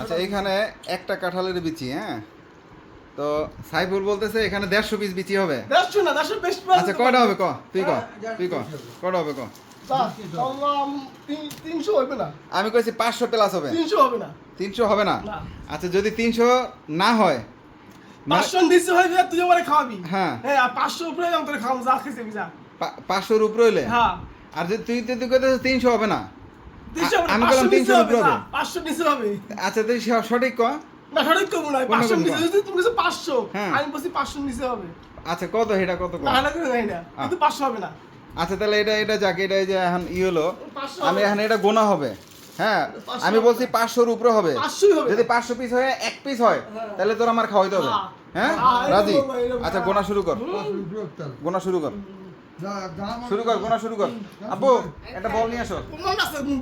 আচ্ছা এখানে একটা কাঁঠালের বিচি হ্যাঁ? তো সাইফুল বলতেছে এখানে দেড়শো পিস বিচি হবে। দেড়শো না দেড়শো বেশি আচ্ছা কয়টা হবে ক? তুই ক তুই ক কয়টা হবে ক? তিনশো হবে না? আমি কইছি পাঁচশো প্লাস হবে। তিনশো হবে না। তিনশো হবে না। আচ্ছা যদি তিনশো না হয় পাঁচশো নিচে হয়ে তুই আমার খাওয়াবি। হ্যাঁ। হ্যাঁ আর পাঁচশো উপরে আমি তোর খাওয়াবো যা খেয়েছি যা। পাঁচশোর উপরে হইলে? হ্যাঁ। আর যদি তুই তিনশো হবে না, আমি বললাম 300 হবে। পাঁচশো নিচে হবে। আচ্ছা তুই সঠিক ক? না সঠিক কমু না কোনটা পাঁচশো নিচে তুমি বলছো পাঁচশো হ্যাঁ। আমি বলছি পাঁচশো নিচে হবে। আচ্ছা কত এটা কত না না কিন্তু পাঁচশো হবে না। আচ্ছা তাহলে এটা এটা যাক এটা যে এখন ই হলো। আমি এখন এটা গোনা হবে। হ্যাঁ আমি বলছি পাঁচশোর উপরে হবে। যদি পাঁচশো পিস হয় এক পিস হয় হ্যাঁ। তাহলে তোর আমার খাওয়াইতে হবে। হ্যাঁ। হ্যাঁ? হ্যাঁ, রাজি? আচ্ছা গোনা শুরু কর। গোনা শুরু কর। শুরু কর গোনা শুরু কর। আব্বু একটা বল নিয়ে আসো।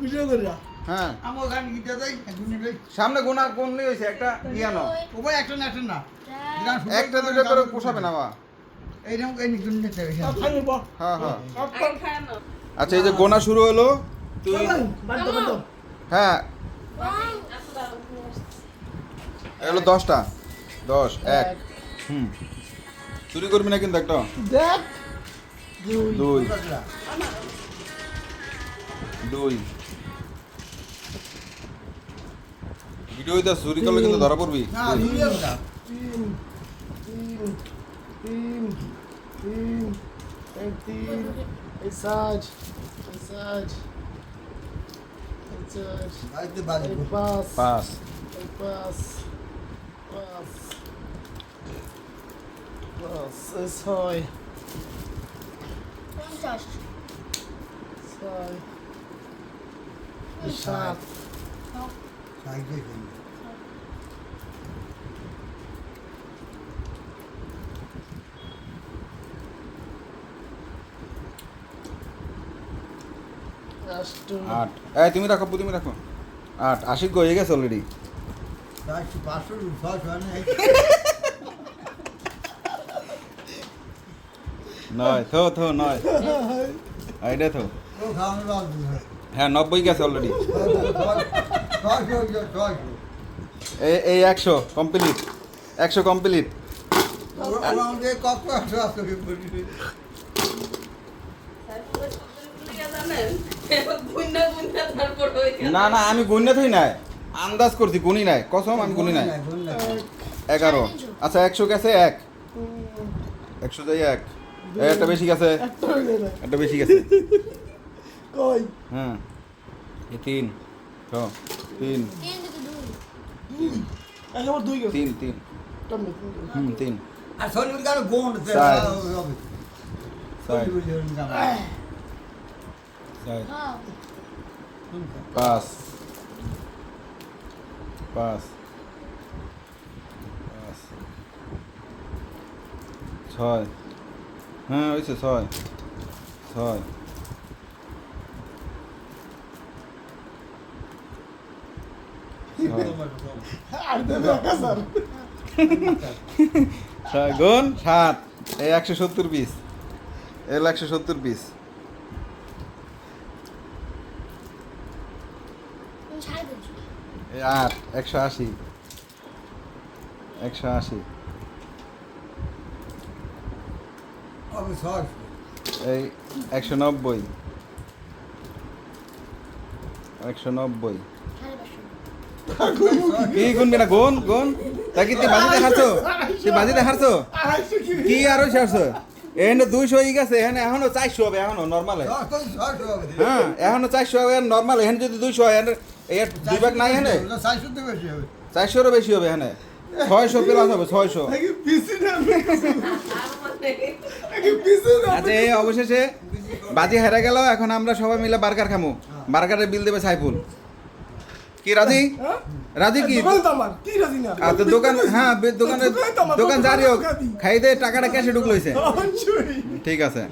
ভিডিও করে? যা হ্যাঁ। আমার গান একটু নিবে সামনে গোনা কোন নিয়ে হয়েছে? একটা ইয়ানো ওই একটা না একটা না। একটা। দুটো করে পোষাবে না বা এইরকম এই নিকুন নিতে হবে সব খাইবে। হ্যাঁ হ্যাঁ। সব কর আচ্ছা এই যে গোনা শুরু হলো তুই হ্যাঁ। এগুলো দশটা। দশ এক। হুম। চুরি করবি না কিন্তু একটা? দেখ। দুই। দুই। ভিডিও হইতে চুরি করলে কিন্তু ধরা পড়বি। পাঁচ পাঁচ। পাঁচ পাঁচ পঞ্চাশ ছয় এই সাত সাইডে আট। এই তুমি রাখো তুমি রাখো আট। আশিক হয়ে গেছে অলরেডি পাঁচশো ছয়শো নয়, থো থো, নয়। এইটা থো। হ্যাঁ নব্বই গেছে অলরেডি এই এই একশো কমপ্লিট একশো কমপ্লিট না না, আমি গুণে থই নাই। আন্দাজ করছি, গুনি নাই। কসম, আমি গুনি নাই। এগারো। আচ্ছা একশো গেছে এক। একশো যাই এক। একটা বেশি গেছে। একটা বেশি গেছে। কই? হ্যাঁ এই তিন। ছ তিন। তিন থেকে দুই একবার দুই গেছে তিন হুম তিন। আর গোন্ড চার। ছয় হ্যাঁ। পাঁচ। পাঁচ। পাঁচ। ছয়। হ্যাঁ হয়েছে ছয়। ছয়। গুণ সাত। এই একশো সত্তর পিস এল একশো সত্তর পিস আট। একশো আশি। একশো আশি হবে ছয়শো এই একশো নব্বই। একশো নব্বই। কি গুনবি না? গুন গুন। তা তুই বাজি দেখাচ্ছ তুই বাজি দেখাচ্ছ কি কি আরও শেষ এখানে দুইশো হয়ে গেছে এখানে এখনও চারশো হবে এখনও নর্মালে হ্যাঁ এখনও চারশো হবে নর্মাল এখানে যদি দুইশো হয় এখানে দুই ভাগ নাই এখানে? চারশো তো বেশি হবে। চারশোরও বেশি হবে এখানে। ছয়শো প্লাস হবে ছয়শো। আচ্ছা এই অবশেষে বাজি হেরে গেল এখন আমরা সবাই মিলে বার্গার খামু। বার্গারের বিল দেবে সাইফুল। কি রাজি? হ্যাঁ? রাজি কি? আর তো দোকান হ্যাঁ দোকানে দোকান জারি হোক খাইতে টাকাটা ক্যাশে অবশ্যই ঠিক আছে।